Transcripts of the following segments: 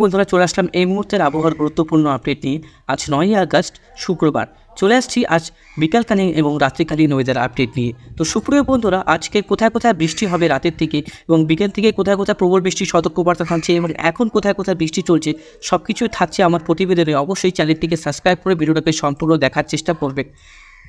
বন্ধুরা চলে আসলাম এই মুহূর্তের আবহাওয়ার গুরুত্বপূর্ণ আপডেট নিয়ে। আজ নয়ই আগস্ট, শুক্রবার। চলে আসছি আজ বিকালকালীন এবং রাত্রিকালীন ওয়েদার আপডেট নিয়ে। তো সুপ্রিয় বন্ধুরা, আজকে কোথায় কোথায় বৃষ্টি হবে রাতের থেকে এবং বিকেল থেকে কোথায় কোথায় প্রবল বৃষ্টির সতর্কবার্তা থাকছে এবং এখন কোথায় কোথায় বৃষ্টি চলছে সব কিছুই থাকছে আমার প্রতিবেদনে। অবশ্যই চ্যানেলটিকে সাবস্ক্রাইব করে ভিডিওটাকে সম্পূর্ণ দেখার চেষ্টা করবে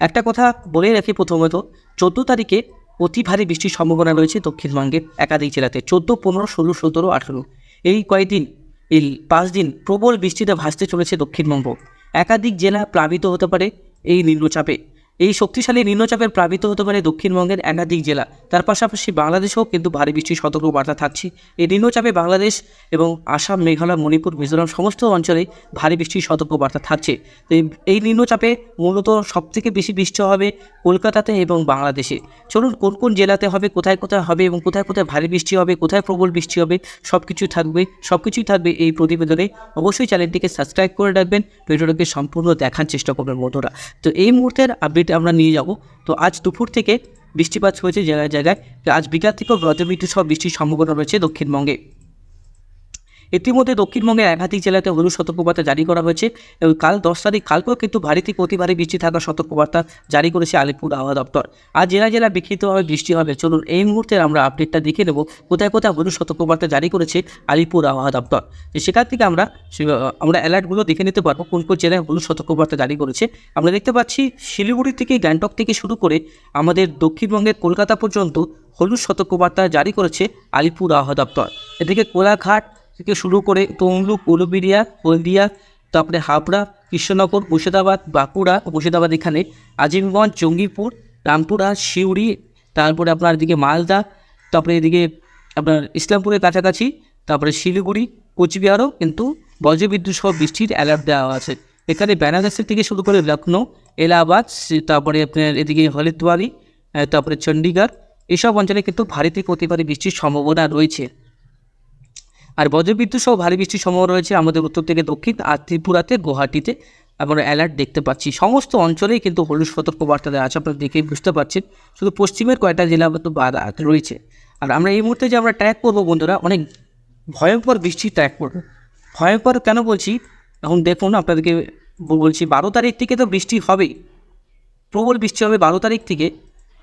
একটা কথা বলে রাখি প্রথমত, চোদ্দ তারিখে অতি ভারী বৃষ্টির সম্ভাবনা রয়েছে দক্ষিণবঙ্গের একাধিক জেলাতে। চোদ্দ, পনেরো, ষোলো, সতেরো, আঠেরো। এই কয়েকদিন এই পাঁচ দিন প্রবল বৃষ্টিতে ভাসতে চলেছে দক্ষিণবঙ্গ। একাধিক জেলা প্লাবিত হতে পারে এই নিম্নচাপে। এই শক্তিশালী নিম্নচাপের প্লাবিত হতে পারে দক্ষিণবঙ্গের একাধিক জেলা। তার পাশাপাশি বাংলাদেশেও কিন্তু ভারী বৃষ্টির সতর্কবার্তা থাকছে। এই নিম্নচাপে বাংলাদেশ এবং আসাম, মেঘালয়, মণিপুর, মিজোরাম সমস্ত অঞ্চলে ভারী বৃষ্টির সতর্কবার্তা থাকছে। তো এই- নিম্নচাপে মূলত সবথেকে বেশি বৃষ্টি হবে কলকাতাতে এবং বাংলাদেশে। চলুন, কোন কোন জেলাতে হবে, কোথায় কোথায় হবে এবং কোথায় কোথায় ভারী বৃষ্টি হবে, কোথায় প্রবল বৃষ্টি হবে সব কিছুই থাকবে সব কিছুই থাকবে এই প্রতিবেদনে। অবশ্যই চ্যানেলটিকে সাবস্ক্রাইব করে রাখবেন। ভিডিওটাকে সম্পূর্ণ দেখার চেষ্টা করবেন বন্ধুরা। তো এই মুহূর্তের আপডেট আমরা নিয়ে যাব। তো আজ দুপুর থেকে বৃষ্টিপাত হয়েছে জায়গায় জায়গায়। আজ বিকাল থেকেও বজ্রবিদ্যুৎ সহ বৃষ্টির সম্ভাবনা রয়েছে দক্ষিণবঙ্গে। ইতিমধ্যে দক্ষিণবঙ্গের একাধিক জেলাতে হলুদ সতর্কবার্তা জারি করা হয়েছে। এবং কাল দশ তারিখ কালকেও কিন্তু ভারী থেকে ভারী বৃষ্টি থাকার সতর্কবার্তা জারি করেছে আলিপুর আবহাওয়া দপ্তর। আর জেলা জেলা বিক্ষিপ্তভাবে বৃষ্টি হবে। চলুন এই মুহূর্তে আমরা আপডেটটা দেখে নেব কোথায় কোথায় হলুদ সতর্কবার্তা জারি করেছে আলিপুর আবহাওয়া দপ্তর। সেখান থেকে আমরা আমরা অ্যালার্টগুলো দেখে নিতে পারব কোন কোন জেলায় হলুদ সতর্কবার্তা জারি করেছে। আমরা দেখতে পাচ্ছি শিলিগুড়ি থেকে গ্যাংটক থেকে শুরু করে আমাদের দক্ষিণবঙ্গের কলকাতা পর্যন্ত হলুদ সতর্কবার্তা জারি করেছে আলিপুর আবহাওয়া দপ্তর। এদিকে কোলাঘাট থেকে শুরু করে তমলুক, উলুবেড়িয়া, হলদিয়া, তারপরে হাবড়া, কৃষ্ণনগর, মুর্শিদাবাদ, বাঁকুড়া, মুর্শিদাবাদ এখানে, আজিমগঞ্জ, জঙ্গিপুর, রামপুরা, সিউড়ি, তারপরে আপনার এদিকে মালদা, তারপরে এদিকে আপনার ইসলামপুরের কাছাকাছি, তারপরে শিলিগুড়ি, কোচবিহারও কিন্তু বজ্রবিদ্যুৎ সহ বৃষ্টির অ্যালার্ট দেওয়া আছে। এখানে বেনারসের থেকে শুরু করে লখনৌ এলাহাবাদ, তারপরে আপনার এদিকে হরিদ্বারি তারপরে চণ্ডীগড় এসব অঞ্চলে কিন্তু ভারী থেকে বৃষ্টির সম্ভাবনা রয়েছে। আর বজ্রবিদ্যুৎ সহ ভারী বৃষ্টির সম্ভাবনা রয়েছে আমাদের উত্তর থেকে দক্ষিণ আর ত্রিপুরাতে, গুয়াহাটিতে। আমরা অ্যালার্ট দেখতে পাচ্ছি। সমস্ত অঞ্চলেই কিন্তু হলুদ সতর্কবার্তা দেওয়া আছে, আপনারা দেখেই বুঝতে পারছেন। শুধু পশ্চিমের কয়েকটা জেলা তো বাদ রয়েছে। আর আমরা এই মুহূর্তে যে আমরা ট্র্যাক করব বন্ধুরা, অনেক ভয়ঙ্কর বৃষ্টি ট্র্যাক করব। ভয়ঙ্কর কেন বলছি? এখন দেখুন, আপনাদেরকে বলছি বারো তারিখ থেকে তো বৃষ্টি হবেই। প্রবল বৃষ্টি হবে বারো তারিখ থেকে।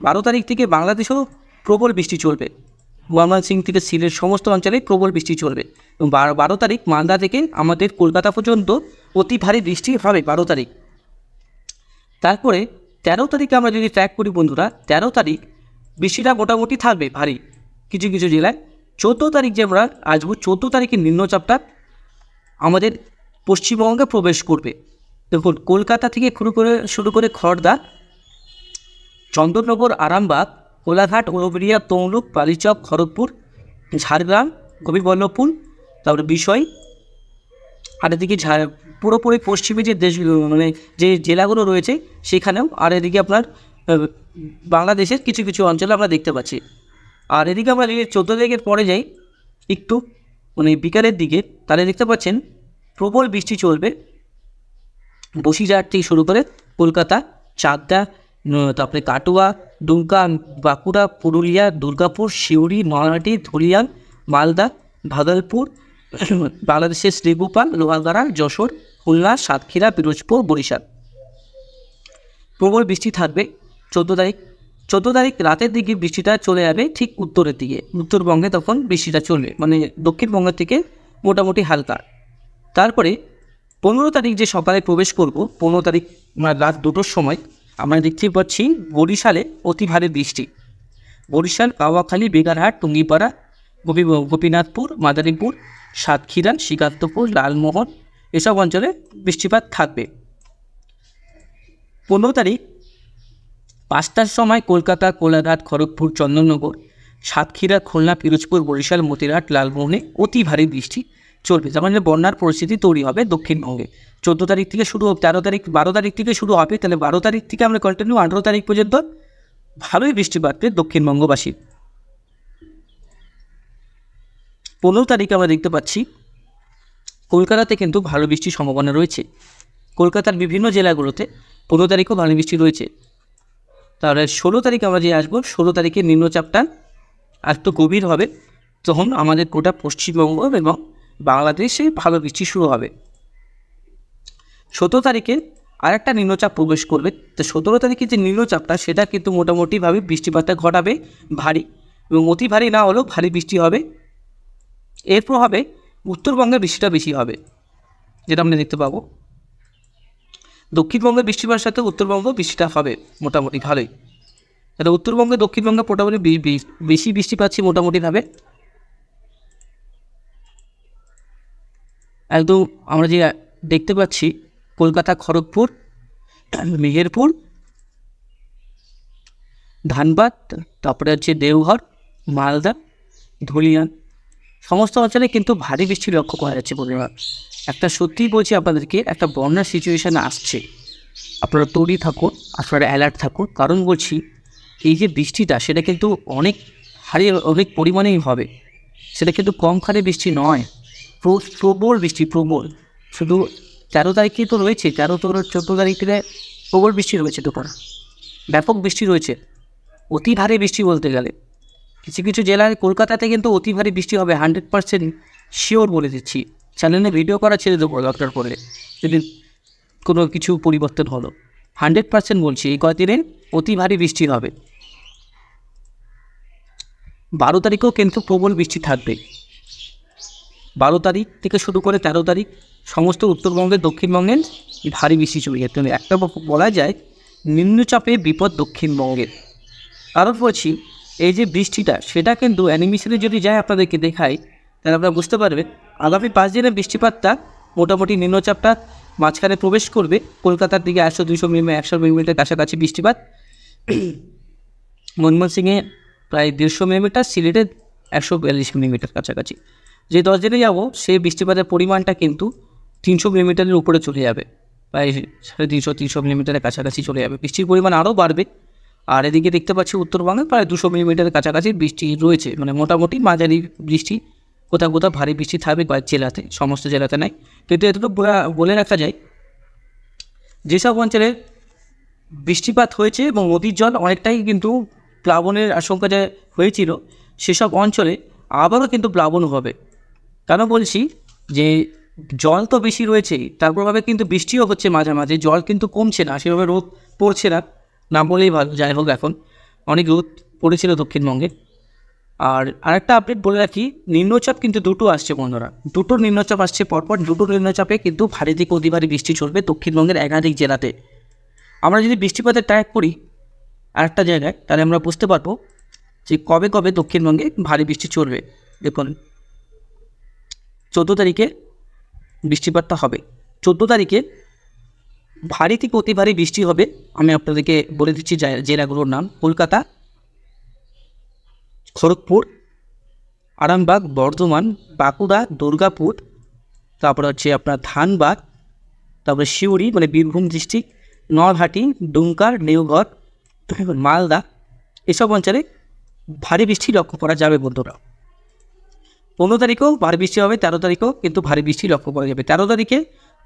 বারো তারিখ থেকে বাংলাদেশেও প্রবল বৃষ্টি চলবে। ময়মনসিং থেকে সিলেট সমস্ত অঞ্চলেই প্রবল বৃষ্টি চলবে এবং বারো বারো তারিখ মালদা থেকে আমাদের কলকাতা পর্যন্ত অতি ভারী বৃষ্টি হবে বারো তারিখ। তারপরে তেরো তারিখে আমরা যদি ট্র্যাক করি বন্ধুরা, তেরো তারিখ বৃষ্টিটা মোটামুটি থাকবে ভারী কিছু কিছু জেলায়। চোদ্দ তারিখ যে আমরা আসব, চোদ্দ তারিখে নিম্নচাপটা আমাদের পশ্চিমবঙ্গে প্রবেশ করবে। দেখুন, কলকাতা থেকে শুরু করে শুরু করে খড়দা চন্দননগর, আরামবাগ কোলাঘাট, উলুবেড়িয়া, তমলুক, বালিচক, খড়গপুর, ঝাড়গ্রাম গোপীবল্লভপুর তারপরে বিষয়। আর এদিকে পুরোপুরি পশ্চিমে যে দেশগুলো মানে যে জেলাগুলো রয়েছে, সেখানেও আর এদিকে আপনার বাংলাদেশের কিছু কিছু অঞ্চলে আমরা দেখতে পাচ্ছি। আর এদিকে আমরা চোদ্দ তারিখের পরে যাই, একটু মানে বিকালের দিকে, তাহলে দেখতে পাচ্ছেন, প্রবল বৃষ্টি চলবে। বসিরহাট থেকে শুরু করে কলকাতা, চাকদা তারপরে কাটুয়া দুমকা বাঁকুড়া, পুরুলিয়া, দুর্গাপুর, সিউড়ি নয়াহাটি ধুলিয়ান, মালদা, ভাগলপুর, বাংলাদেশের শ্রীগোপাল, লোহাগাড়া, যশোর, খুলনা, সাতক্ষীরা, পিরোজপুর, বরিশাল। প্রবল বৃষ্টি থাকবে। চোদ্দ তারিখ চোদ্দ তারিখ রাতের দিকে বৃষ্টিটা চলে যাবে ঠিক উত্তরের দিকে। উত্তরবঙ্গে তখন বৃষ্টিটা চলবে মানে দক্ষিণবঙ্গের থেকে মোটামুটি হালকা। তারপরে পনেরো তারিখ যে সকালে প্রবেশ করব, পনেরো তারিখ মানে রাত দুটোর সময় আমরা দেখতে পাচ্ছি বরিশালে অতি ভারী বৃষ্টি। বরিশাল, কাওয়াখালী, বেগারহাট, টুঙ্গিপাড়া, গোপী গোপীনাথপুর, মাদারীপুর, সাতক্ষীরা, শ্রীকান্তপুর, লালমোহন এসব অঞ্চলে বৃষ্টিপাত থাকবে। পনেরো তারিখ, পাঁচটার সময় কলকাতা, কোলাঘাট, খড়গপুর, চন্দননগর, সাতক্ষীরা, খুলনা, পিরোজপুর, বরিশাল, মতিরহাট, লালমোহনে অতি ভারী বৃষ্টি চলবে। যেমন বন্যার পরিস্থিতি তৈরি হবে দক্ষিণবঙ্গে। চোদ্দ তারিখ থেকে শুরু হবে, তেরো তারিখ, বারো তারিখ থেকে শুরু হবে, তাহলে বারো তারিখ থেকে আমরা কন্টিনিউ আঠেরো তারিখ পর্যন্ত ভালোই বৃষ্টিপাত পেয়ে দক্ষিণবঙ্গবাসী পনেরো তারিখে আমরা দেখতে পাচ্ছি, কলকাতাতে কিন্তু ভালো বৃষ্টির সম্ভাবনা রয়েছে। কলকাতার বিভিন্ন জেলাগুলোতে পনেরো তারিখেও ভালো বৃষ্টি রয়েছে। তাহলে ষোলো তারিখ আমরা যে আসব, ষোলো তারিখে নিম্নচাপটা আর তো গভীর হবে। তখন আমাদের গোটা পশ্চিমবঙ্গ এবং বাংলাদেশে ভালো বৃষ্টি শুরু হবে। সতেরো তারিখে আরেকটা নিম্নচাপ প্রবেশ করবে। তো সতেরো তারিখে যে নিম্নচাপটা, সেটা কিন্তু মোটামুটিভাবে বৃষ্টিপাতটা ঘটাবে ভারী এবং অতি ভারী না হলেও ভারী বৃষ্টি হবে। এর প্রভাবে উত্তরবঙ্গের বৃষ্টিটা বেশি হবে, যেটা আমরা দেখতে পাবো। দক্ষিণবঙ্গের বৃষ্টিপাতের সাথে উত্তরবঙ্গ বৃষ্টিটা হবে মোটামুটি ভালোই। তাহলে উত্তরবঙ্গে, দক্ষিণবঙ্গে মোটামুটি বেশি বৃষ্টি পাচ্ছি মোটামুটিভাবে। একদম আমরা যে দেখতে পাচ্ছি, কলকাতা, খড়গপুর, মেহেরপুর, ধানবাদ, তারপরে হচ্ছে দেওঘর, মালদা, ধুলিয়ান। সমস্ত অঞ্চলে কিন্তু ভারী বৃষ্টি লক্ষ্য করা যাচ্ছে বন্ধুরা। একটা সত্যিই বলছি আপনাদেরকে, একটা বন্যার সিচুয়েশান আসছে। আপনারা তৈরি থাকুন, আপনারা অ্যালার্ট থাকুন। কারণ বলছি, এই যে বৃষ্টিটা, সেটা কিন্তু অনেক হারে অনেক পরিমাণেই হবে। সেটা কিন্তু কম হারে বৃষ্টি নয়। প্রবল বৃষ্টি, প্রবল। শুধু তেরো তারিখে তো রয়েছে, তেরো তোর চোদ্দ তারিখে প্রবল বৃষ্টি রয়েছে তখন ব্যাপক বৃষ্টি রয়েছে, অতি ভারী বৃষ্টি বলতে গেলে। কিছু কিছু জেলায় কলকাতাতে কিন্তু অতি ভারী বৃষ্টি হবে, হান্ড্রেড পার্সেন্ট শিওর বলে দিচ্ছি। চ্যানেলে ভিডিও করা ছেড়ে দেবো দরকার পড়লে যদি কোনো কিছু পরিবর্তন হলো। হান্ড্রেড পার্সেন্ট বলছি, এই কয়দিনে অতি ভারী বৃষ্টি হবে। বারো তারিখেও কিন্তু প্রবল বৃষ্টি থাকবে। বারো তারিখ থেকে শুরু করে তেরো তারিখ সমস্ত উত্তরবঙ্গের, দক্ষিণবঙ্গের ভারী বৃষ্টি চলে যেতে একটা বলা যায়, নিম্নচাপে বিপদ দক্ষিণবঙ্গের। কারণ বলছি, এই যে বৃষ্টিটা, সেটা কিন্তু অ্যানিমেশনে যদি যায় আপনাদেরকে দেখাই, তাহলে আপনারা বুঝতে পারবেন, আগামী পাঁচ দিনের বৃষ্টিপাতটা মোটামুটি নিম্নচাপটা মাঝখানে প্রবেশ করবে। কলকাতার দিকে একশো, দুশো মিলিমিটার একশো মিলিমিটার কাছাকাছি বৃষ্টিপাত। মনমোহন সিংয়ে প্রায় দেড়শো মিলিমিটার সিলেটে একশো বিয়াল্লিশ মিলিমিটার কাছাকাছি। যে দশ দিনে যাব, সেই বৃষ্টিপাতের পরিমাণটা কিন্তু তিনশো মিলিমিটারের উপরে চলে যাবে। প্রায় সাড়ে তিনশো তিনশো মিলিমিটারের কাছাকাছি চলে যাবে। বৃষ্টির পরিমাণ আরও বাড়বে। আর এদিকে দেখতে পাচ্ছি উত্তরবঙ্গে প্রায় দুশো মিলিমিটারের কাছাকাছি বৃষ্টি রয়েছে। মানে মোটামুটি মাঝারি বৃষ্টি, কোথাও কোথাও ভারী বৃষ্টি থাকবে কয়েক জেলাতে, সমস্ত জেলাতে নাই। কিন্তু এতটুকু বলা- রাখা যায়, যেসব অঞ্চলে বৃষ্টিপাত হয়েছে এবং নদীর জল অনেকটাই কিন্তু প্লাবনের আশঙ্কা যা হয়েছিল, সেসব অঞ্চলে আবারও কিন্তু প্লাবন হবে। কেন বলছি? যে জল তো বেশি রয়েছেই তার প্রভাবে কিন্তু বৃষ্টিও হচ্ছে মাঝে মাঝে, জল কিন্তু কমছে না, সেভাবে রোদ পড়ছে না না বলেই ভালো, যাই হোক এখন, অনেক রোদ পড়েছিল দক্ষিণবঙ্গে। আর আরেকটা আপডেট বলে রাখি, নিম্নচাপ কিন্তু দুটো আসছে বন্ধুরা, দুটো নিম্নচাপ আসছে, পরপর দুটো নিম্নচাপে কিন্তু ভারী থেকে অতি ভারী বৃষ্টি চলবে দক্ষিণবঙ্গের একাধিক জেলাতে। আমরা যদি বৃষ্টিপাতের ট্র্যাক করি, আরেকটা জায়গায়, তাহলে আমরা বুঝতে পারব যে কবে কবে দক্ষিণবঙ্গে ভারী বৃষ্টি চলবে। দেখুন চোদ্দ তারিখে বৃষ্টিপাতটা হবে। চোদ্দ তারিখে ভারী থেকে অতি ভারী বৃষ্টি হবে। আমি আপনাদেরকে বলে দিচ্ছি জেলাগুলোর নাম। কলকাতা, খড়গপুর, আরামবাগ, বর্ধমান, বাঁকুড়া, দুর্গাপুর, তারপর হচ্ছে আপনার ধানবাদ, তারপরে শিউরি মানে বীরভূম ডিস্ট্রিক্ট, নলহাটি, ডুমকার নেউঘর মালদা। এসব অঞ্চলে ভারী বৃষ্টি লক্ষ্য করা যাবে বন্ধুরা। পনেরো তারিখেও ভারী বৃষ্টি হবে, তেরো তারিখেও কিন্তু ভারী বৃষ্টি লক্ষ্য করা যাবে। তেরো তারিখে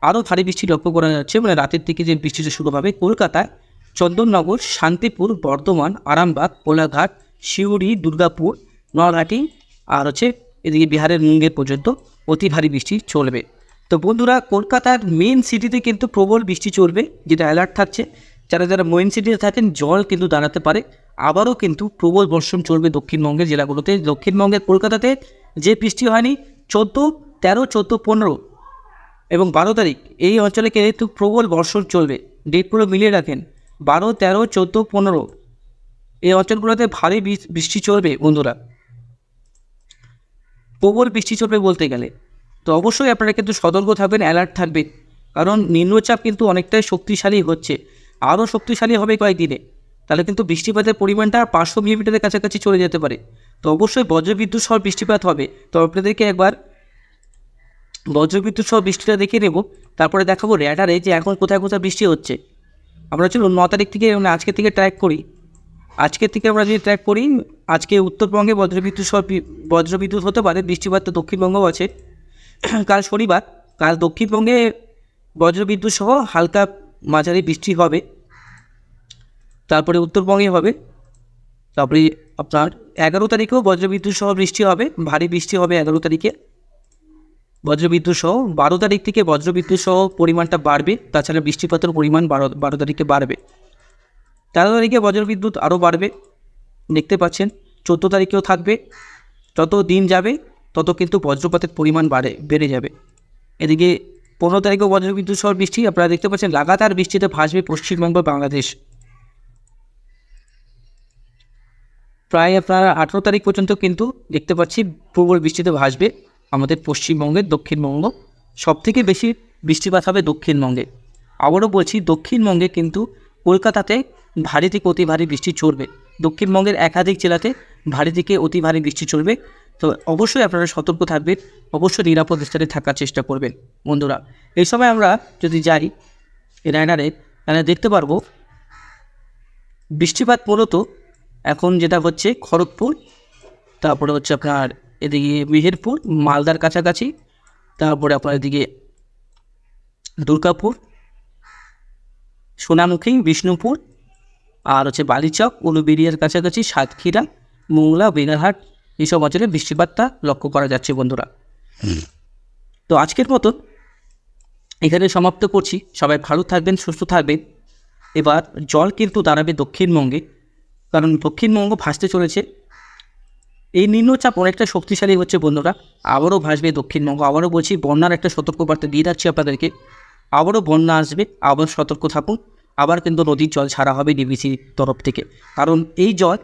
আরও ভারী বৃষ্টি লক্ষ্য করা যাচ্ছে মানে রাতের দিকে যে বৃষ্টিটা শুরু হবে, কলকাতায় চন্দননগর, শান্তিপুর, বর্ধমান, আরামবাগ, কোলাঘাট শিউরি দুর্গাপুর, নলহাটি আর হচ্ছে এদিকে বিহারের মুঙ্গের পর্যন্ত অতি ভারী বৃষ্টি চলবে। তো বন্ধুরা, কলকাতার মেন সিটিতে কিন্তু প্রবল বৃষ্টি চলবে, যেটা অ্যালার্ট থাকছে। যারা যারা মেন সিটিতে থাকেন, জল কিন্তু দাঁড়াতে পারে। আবারও কিন্তু প্রবল বর্ষণ চলবে দক্ষিণবঙ্গের জেলাগুলোতে। দক্ষিণবঙ্গের কলকাতাতে যে বৃষ্টি হয়নি, চোদ্দ, তেরো, চোদ্দ, পনেরো। এবং বারো তারিখ, এই অঞ্চলে কিন্তু প্রবল বর্ষণ চলবে? ডেটগুলো মিলিয়ে রাখেন। বারো, তেরো, চোদ্দ, পনেরো। এই অঞ্চলগুলোতে ভারী বৃষ্টি চলবে, বন্ধুরা। প্রবল বৃষ্টি চলবে বলতে গেলে। তো অবশ্যই আপনারা কিন্তু সতর্ক থাকবেন অ্যালার্ট থাকবেন। কারণ নিম্নচাপ কিন্তু অনেকটাই শক্তিশালী হচ্ছে। আরও শক্তিশালী হবে কয়েকদিনে। তাহলে কিন্তু বৃষ্টিপাতের পরিমাণটা পাঁচশো মিলিমিটারের কাছাকাছি চলে যেতে পারে। তো অবশ্যই বজ্রবিদ্যুৎ সহ বৃষ্টিপাত হবে। তো আপনাদেরকে একবার বজ্রবিদ্যুৎ সহ বৃষ্টিটা দেখে নেব। তারপরে দেখাবো র্যাডারে যে এখন কোথায় কোথায় বৃষ্টি হচ্ছে। আমরা চলুন ন তারিখ থেকে মানে আজকে থেকে ট্র্যাক করি। আজকের থেকে আমরা যদি ট্র্যাক করি, আজকে উত্তরবঙ্গে বজ্রবিদ্যুৎ সহ বজ্রবিদ্যুৎ হতে পারে, বৃষ্টিপাত তো দক্ষিণবঙ্গও আছে। কাল শনিবার, কাল দক্ষিণবঙ্গে বজ্রবিদ্যুৎ সহ হালকা মাঝারি বৃষ্টি হবে। তারপরে উত্তরবঙ্গে হবে। তারপরে আপনার এগারো তারিখেও বজ্রবিদ্যুৎ সহ বৃষ্টি হবে, ভারী বৃষ্টি হবে এগারো তারিখে। বজ্রবিদ্যুৎ সহ বারো তারিখ থেকে বজ্রবিদ্যুৎ সহ পরিমাণটা বাড়বে, তাছাড়া বৃষ্টিপাতের পরিমাণ বারো বারো তারিখে বাড়বে। তেরো তারিখে বজ্রবিদ্যুৎ আরও বাড়বে, দেখতে পাচ্ছেন, চোদ্দ তারিখেও থাকবে। যত দিন যাবে, তত কিন্তু বজ্রপাতের পরিমাণ বাড়ে, বেড়ে যাবে। এদিকে পনেরো তারিখেও বজ্রবিদ্যুৎ সহ বৃষ্টি, আপনারা দেখতে পাচ্ছেন, লাগাতার বৃষ্টিতে ভাসবে পশ্চিমবঙ্গ, বাংলাদেশ। প্রায় আপনার আঠেরো তারিখ পর্যন্ত কিন্তু দেখতে পাচ্ছি প্রবল বৃষ্টিতে ভাসবে আমাদের পশ্চিমবঙ্গের দক্ষিণবঙ্গ। সব থেকে বেশি বৃষ্টিপাত হবে দক্ষিণবঙ্গে। আবারও বলছি, দক্ষিণবঙ্গে কিন্তু কলকাতাতে ভারী থেকে অতি ভারী বৃষ্টি চলবে দক্ষিণবঙ্গের একাধিক জেলাতে ভারী থেকে অতি ভারী বৃষ্টি চলবে তো অবশ্যই আপনারা সতর্ক থাকবেন, অবশ্যই নিরাপদ স্থানে থাকার চেষ্টা করবেন। বন্ধুরা, এই সময় আমরা যদি যাই, রায়নারে, তাহলে দেখতে পারব, বৃষ্টিপাত মূলত এখন যেটা হচ্ছে খড়গপুর তারপরে হচ্ছে আপনার এদিকে মেহেরপুর মালদার কাছাকাছি তারপরে আপনার এদিকে দুর্গাপুর সোনামুখী বিষ্ণুপুর আর হচ্ছে বালিচক উলুবেরিয়ার কাছাকাছি সাতক্ষীরা মোংলা বেনারহাট এইসব অঞ্চলে বৃষ্টিপাতটা লক্ষ্য করা যাচ্ছে বন্ধুরা। তো আজকের মতো এখানে সমাপ্ত করছি। সবাই ভালো থাকবেন সুস্থ থাকবেন। এবার জল কিন্তু দাঁড়াবে দক্ষিণবঙ্গে। কারণ দক্ষিণবঙ্গ ভাসতে চলেছে। এই নিম্নচাপ অনেকটা শক্তিশালী হচ্ছে বন্ধুরা। আবারও ভাসবে দক্ষিণবঙ্গ। আবারও বলছি, বন্যার একটা সতর্কবার্তা দিয়ে যাচ্ছি আপনাদেরকে। আবারও বন্যা আসবে, আবার সতর্ক থাকুন। আবার কিন্তু নদীর জল ছাড়া হবে ডিবিসি তরফ থেকে। কারণ এই জল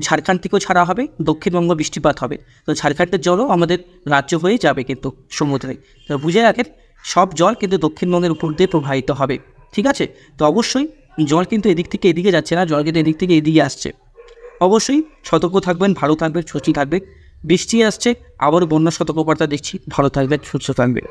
ঝাড়খণ্ড থেকেও ছাড়া হবে, দক্ষিণবঙ্গ বৃষ্টিপাত হবে। তো ঝাড়খণ্ডের জলও আমাদের রাজ্য হয়ে যাবে কিন্তু সমুদ্রে। তো বুঝে রাখেন, সব জল কিন্তু দক্ষিণবঙ্গের উপর দিয়ে প্রবাহিত হবে। ঠিক আছে? তো অবশ্যই জল কিন্তু এদিক থেকে এদিকে যাচ্ছে না, জল কিন্তু এদিক থেকে এদিকে আসছে। অবশ্যই সতর্ক থাকবেন, ভালো থাকবে সুস্থ থাকবে বৃষ্টি আসছে, আবার বন্যা সতর্কবার্তা দেখছি, ভালো থাকবে সুস্থ থাকবেন।